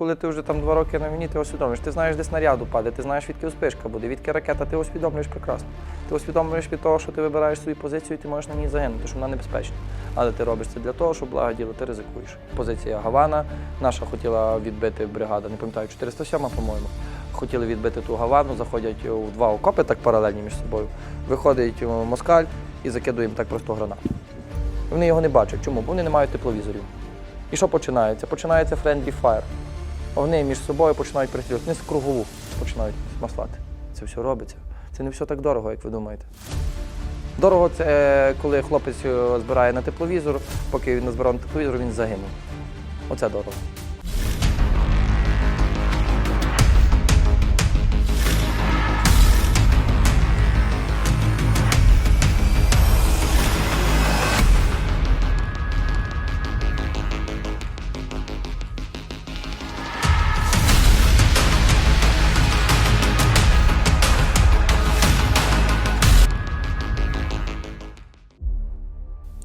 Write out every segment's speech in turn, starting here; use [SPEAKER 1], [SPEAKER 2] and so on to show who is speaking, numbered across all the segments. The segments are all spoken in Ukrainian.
[SPEAKER 1] коли ти вже там два роки на війні, ти усвідомлюєш. Ти знаєш, де снаряд упаде, ти знаєш, відки успишка буде, відки ракета, ти усвідомлюєш прекрасно. Ти усвідомлюєш від того, що ти вибираєш свою позицію, і ти можеш на ній загинути, що вона небезпечна. Але ти робиш це для того, щоб благо діло, ти ризикуєш. Позиція Гавана, наша хотіла відбити бригада, не пам'ятаю, 407, по-моєму. Хотіли відбити ту Гавану, заходять у два окопи так паралельні між собою. Виходить москаль і закидує їм так просто гранату. Вони його не бачать. Чому? Бо вони не мають тепловізорів. І що починається? Починається friendly fire. Вони між собою починають працювати. Вони з кругову починають маслати. Це все робиться. Це не все так дорого, як ви думаєте. Дорого це коли хлопець е, збирає на тепловізор, поки він не збирав на тепловізор, він загинув. Оце дорого.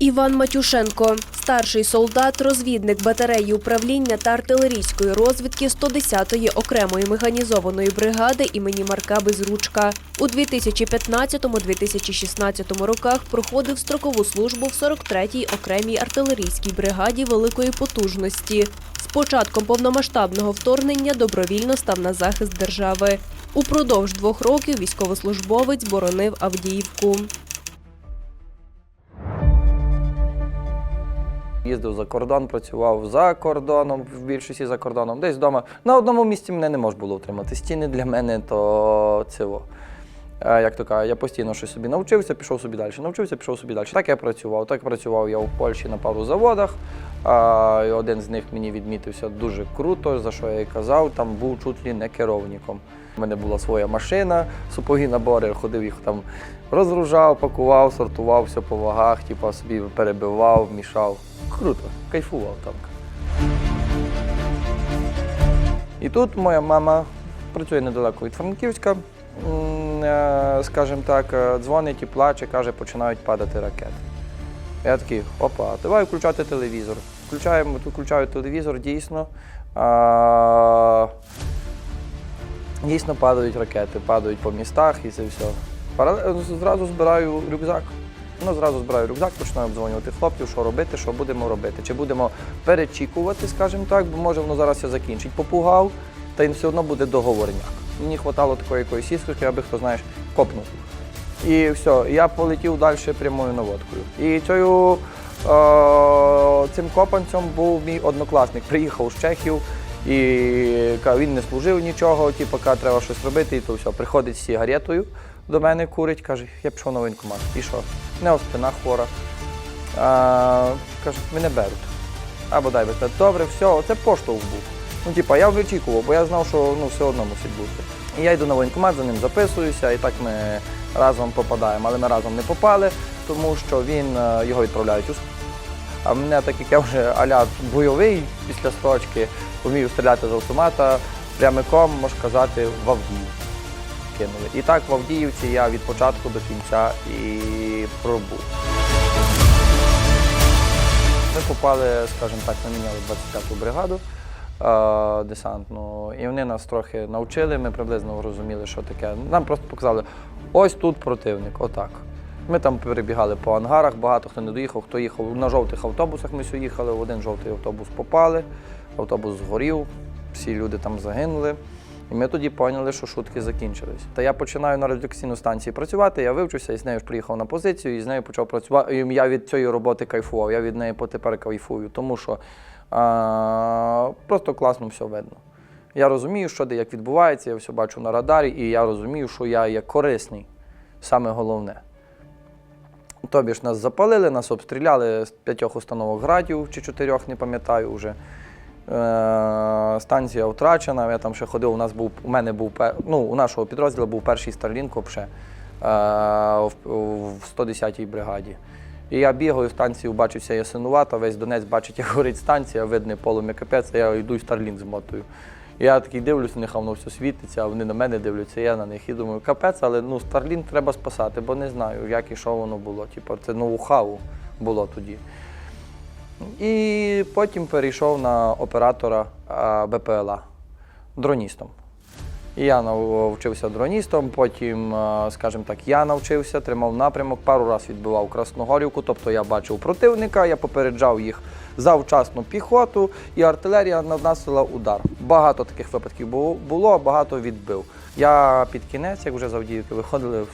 [SPEAKER 2] Іван Матюшенко, старший солдат, розвідник батареї управління та артилерійської розвідки 110-ї окремої механізованої бригади імені Марка Безручка. У 2015-2016 роках проходив строкову службу в 43-й окремій артилерійській бригаді великої потужності. З початком повномасштабного вторгнення добровільно став на захист держави. Упродовж двох років військовослужбовець боронив Авдіївку.
[SPEAKER 1] Їздив за кордон, працював за кордоном, в більшості за кордоном. Десь вдома. На одному місці мене не можна було утримати. Стіни для мене то цього. Як то кажуть, я постійно щось собі навчився, пішов собі далі. Навчився, пішов собі далі. Так я працював. Так працював я в Польщі на пару заводах. Один з них мені відмітився дуже круто, за що я і казав, там був чуть ли не керівником. У мене була своя машина, сапоги набори, ходив їх там, розгружав, пакував, сортував все по вагах, типу, собі перебивав, мішав. Круто, кайфував там. І тут моя мама працює недалеко від Франківська, е, скажімо так, е, дзвонить і плаче, каже, починають падати ракети. Я такий, опа, давай включати телевізор. Включаємо, включаю телевізор, дійсно. А, дійсно падають ракети, падають по містах і це все. Парале- Зразу збираю рюкзак. Ну, зразу збираю рюкзак, починаю обдзвонювати хлопців, що робити, що будемо робити. Чи будемо перечікувати, скажімо так, бо може воно зараз все закінчить. Попугав, та й все одно буде договорняк. Мені вистачало такої якоїсь іскорки, аби хто знаєш, копнув. І все, я полетів далі прямою наводкою. І цією, е, цим копанцем був мій однокласник. Приїхав з Чехів і він не служив нічого, типу, треба щось робити, і то все. Приходить з сигаретою до мене, курить, каже, я пішов на воєнкомат. І що? Нього спина хвора. А, каже, мене беруть. Або дай сказати, добре, все, це поштовх був. Ну, типа, я вичікував, бо я знав, що ну, все одно мусить бути. І я йду на воєнкомат, за ним записуюся, і так ми разом попадаємо. Але ми разом не попали, тому що він е, його відправляють у А мене, так як я вже аля бойовий після строчки, вмію стріляти з автомата, прямиком, можна казати, в Авдіївку кинули. І так в Авдіївці я від початку до кінця і пробув. Ми попали, скажімо так, на міняли 25-ту бригаду е, десантну, і вони нас трохи навчили, ми приблизно розуміли, що таке. Нам просто показали, ось тут противник, отак. Ми там перебігали по ангарах, багато хто не доїхав, хто їхав на жовтих автобусах. Ми сюди їхали, в один жовтий автобус попали, автобус згорів, всі люди там загинули. І ми тоді поняли, що шутки закінчились. Та я починаю на радіолокаційній станції працювати, я вивчився і з нею ж приїхав на позицію, і з нею почав працювати. Я від цієї роботи кайфував, я від неї потепер кайфую, тому що а, просто класно все видно. Я розумію, що де як відбувається, я все бачу на радарі, і я розумію, що я є корисний, саме головне. Тобі ж нас запалили, нас обстріляли з п'ятьох установок градів чи чотирьох, не пам'ятаю вже. Е, станція втрачена. Я там ще ходив. У нас був у мене був ну, у нашого підрозділу був перший вообще, е, в, в 110-й бригаді. І я бігаю, станцію бачився ясинувато, весь Донець бачить, як горить станція, видне полум'я капець, а я йду і Starlink змотую. Я такий дивлюсь, них воно все світиться, а вони на мене дивляться, я на них і думаю, капець, але ну Starlink треба спасати, бо не знаю, як і що воно було. Типу, це ноу-хау було тоді. І потім перейшов на оператора БПЛА дроністом. І я навчився дроністом, потім, скажімо так, я навчився, тримав напрямок, пару разів відбивав Красногорівку, тобто я бачив противника, я попереджав їх завчасну піхоту, і артилерія наносила удар. Багато таких випадків було, багато відбив. Я під кінець, як вже з виходили,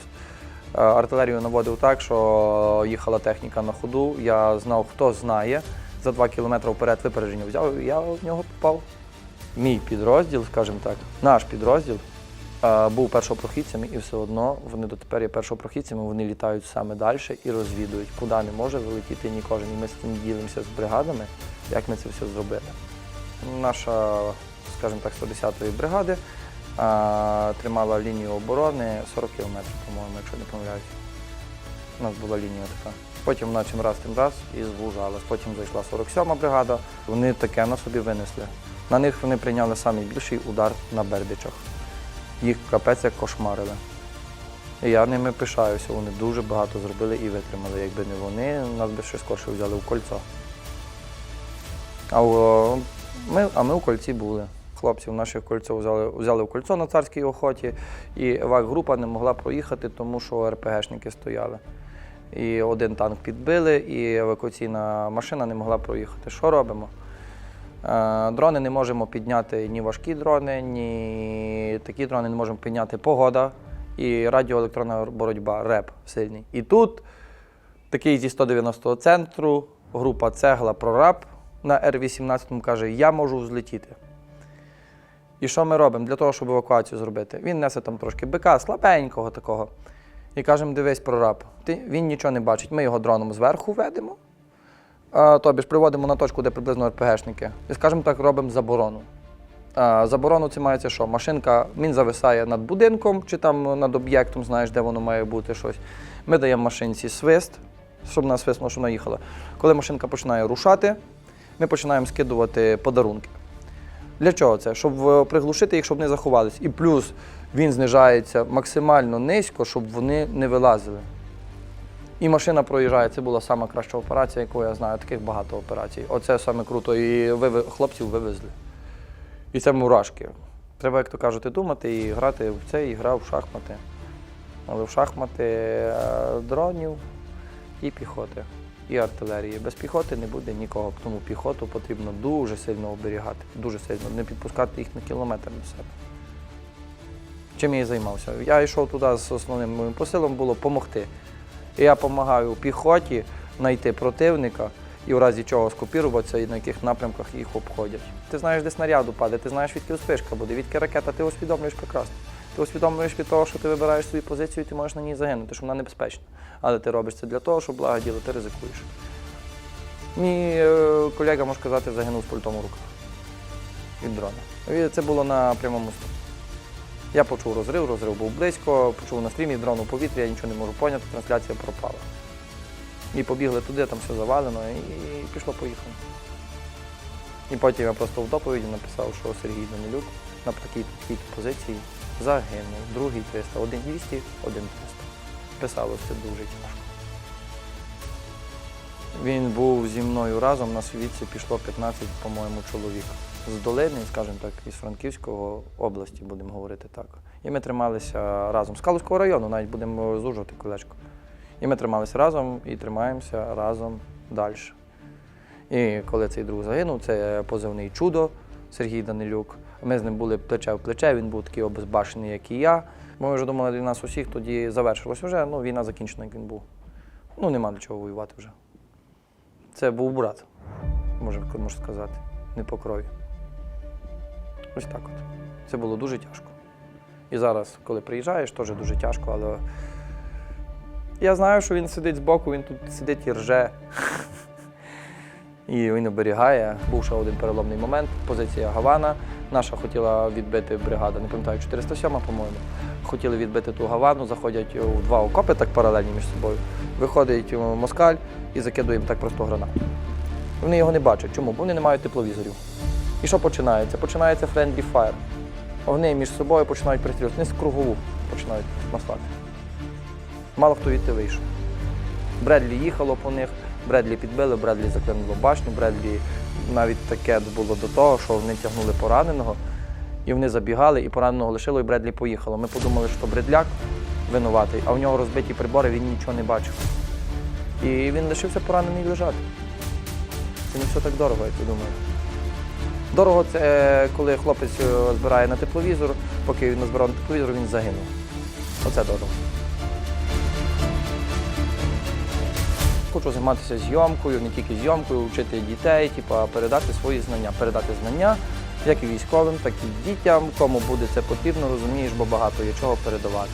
[SPEAKER 1] артилерію наводив так, що їхала техніка на ходу. Я знав, хто знає. За два кілометри вперед випередження взяв, і я в нього попав. Мій підрозділ, скажімо так, наш підрозділ е, був першопрохідцями, і все одно вони дотепер є першопрохідцями, вони літають саме далі і розвідують, куди не може вилетіти ні кожен. І ми з цим ділимося з бригадами, як ми це все зробили. Наша, скажімо так, 110-ї бригади е, тримала лінію оборони 40 кілометрів, по-моєму, якщо не помиляюсь. У нас була лінія така. Потім вона чим раз тим раз і звужалась. Потім зайшла 47-ма бригада. Вони таке на собі винесли. На них вони прийняли найбільший удар на Бердичах. Їх капець як кошмарили. І я ними пишаюся, вони дуже багато зробили і витримали. Якби не вони, нас би ще скорше взяли в кольцо. А, ми, а ми у кольці були. Хлопців наших кольцо взяли, взяли в кольцо на царській охоті, і ВАК-група не могла проїхати, тому що РПГшники стояли. І один танк підбили, і евакуаційна машина не могла проїхати. Що робимо? Е, Дрони не можемо підняти ні важкі дрони, ні такі дрони не можемо підняти погода і радіоелектронна боротьба, РЕП сильний. І тут такий зі 190-го центру, група цегла прораб на Р-18 каже, я можу взлетіти. І що ми робимо для того, щоб евакуацію зробити? Він несе там трошки бика, слабенького такого. І кажемо, дивись, прораб, ти, він нічого не бачить. Ми його дроном зверху ведемо, тобі ж приводимо на точку, де приблизно РПГшники. І, скажімо так, робимо заборону. Заборону це мається що? Машинка, він зависає над будинком чи там над об'єктом, знаєш, де воно має бути щось. Ми даємо машинці свист, щоб вона свиснула, щоб вона їхала. Коли машинка починає рушати, ми починаємо скидувати подарунки. Для чого це? Щоб е, приглушити їх, щоб не заховались. І плюс він знижається максимально низько, щоб вони не вилазили. І машина проїжджає. Це була сама краща операція, яку я знаю. Таких багато операцій. Оце саме круто. І виви... хлопців вивезли. І це мурашки. Треба, як то кажуть, думати і грати в це, і грав в шахмати. Але в шахмати е, дронів і піхоти, і артилерії. Без піхоти не буде нікого, тому піхоту потрібно дуже сильно оберігати, дуже сильно, не підпускати їх на кілометр до себе. Чим я і займався? Я йшов туди з основним моїм посилом було допомогти. Я допомагаю піхоті знайти противника і в разі чого скопіруватися і на яких напрямках їх обходять. Ти знаєш, де снаряд упаде, ти знаєш, відки успішка буде, відки ракета, ти усвідомлюєш прекрасно. Ти усвідомлюєш від того, що ти вибираєш свою позицію, ти можеш на ній загинути, що вона небезпечна. Але ти робиш це для того, щоб благо діло, ти ризикуєш. Мій е, колега, можна сказати, загинув з пультом у руках від дрона. Це було на прямому стрімі. Я почув розрив, розрив був близько, почув на стрімі дрон у повітрі, я нічого не можу поняти, трансляція пропала. І побігли туди, там все завалено, і пішло-поїхало. І потім я просто в доповіді написав, що Сергій Данилюк на такій позиції загинув. Другий 300, один 200, один 300. Писалось це дуже тяжко. Він був зі мною разом, на світці пішло 15, по-моєму, чоловік. З долини, скажімо так, із Франківського області, будемо говорити так. І ми трималися разом. З Калузького району, навіть будемо зужувати колечко. І ми трималися разом і тримаємося разом далі. І коли цей друг загинув, це позивний чудо Сергій Данилюк. Ми з ним були плече в плече, він був такий обезбашений, як і я. Ми вже думали, для нас усіх тоді завершилось вже, ну, війна закінчена, як він був. Ну, нема до чого воювати вже. Це був брат, можна сказати, не по крові. Ось так от. Це було дуже тяжко. І зараз, коли приїжджаєш, теж дуже тяжко, але я знаю, що він сидить збоку, він тут сидить і рже. І він оберігає. Був ще один переломний момент. Позиція Гавана. Наша хотіла відбити бригада, не пам'ятаю, 407, по-моєму. Хотіли відбити ту Гавану, заходять у два окопи так паралельні між собою. Виходить москаль і закидує їм так просто гранат. Вони його не бачать. Чому? Бо вони не мають тепловізорів. І що починається? Починається friendly fire. Вони між собою починають пристрілювати. Вони з кругову починають маслати. Мало хто відти вийшов. Бредлі їхало по них, Бредлі підбили, Бредлі заклинуло башню, Бредлі навіть таке було до того, що вони тягнули пораненого, і вони забігали, і пораненого лишило, і Бредлі поїхало. Ми подумали, що Бредляк винуватий, а в нього розбиті прибори, він нічого не бачив. І він лишився поранений лежати. Це не все так дорого, як ви думаєте. Дорого це коли хлопець е, збирає на тепловізор, поки він назбирав на тепловізор, він загинув. Оце дорого. Хочу займатися зйомкою, не тільки зйомкою, вчити дітей, типу, передати свої знання, передати знання як і військовим, так і дітям, кому буде це потрібно, розумієш, бо багато є чого передавати.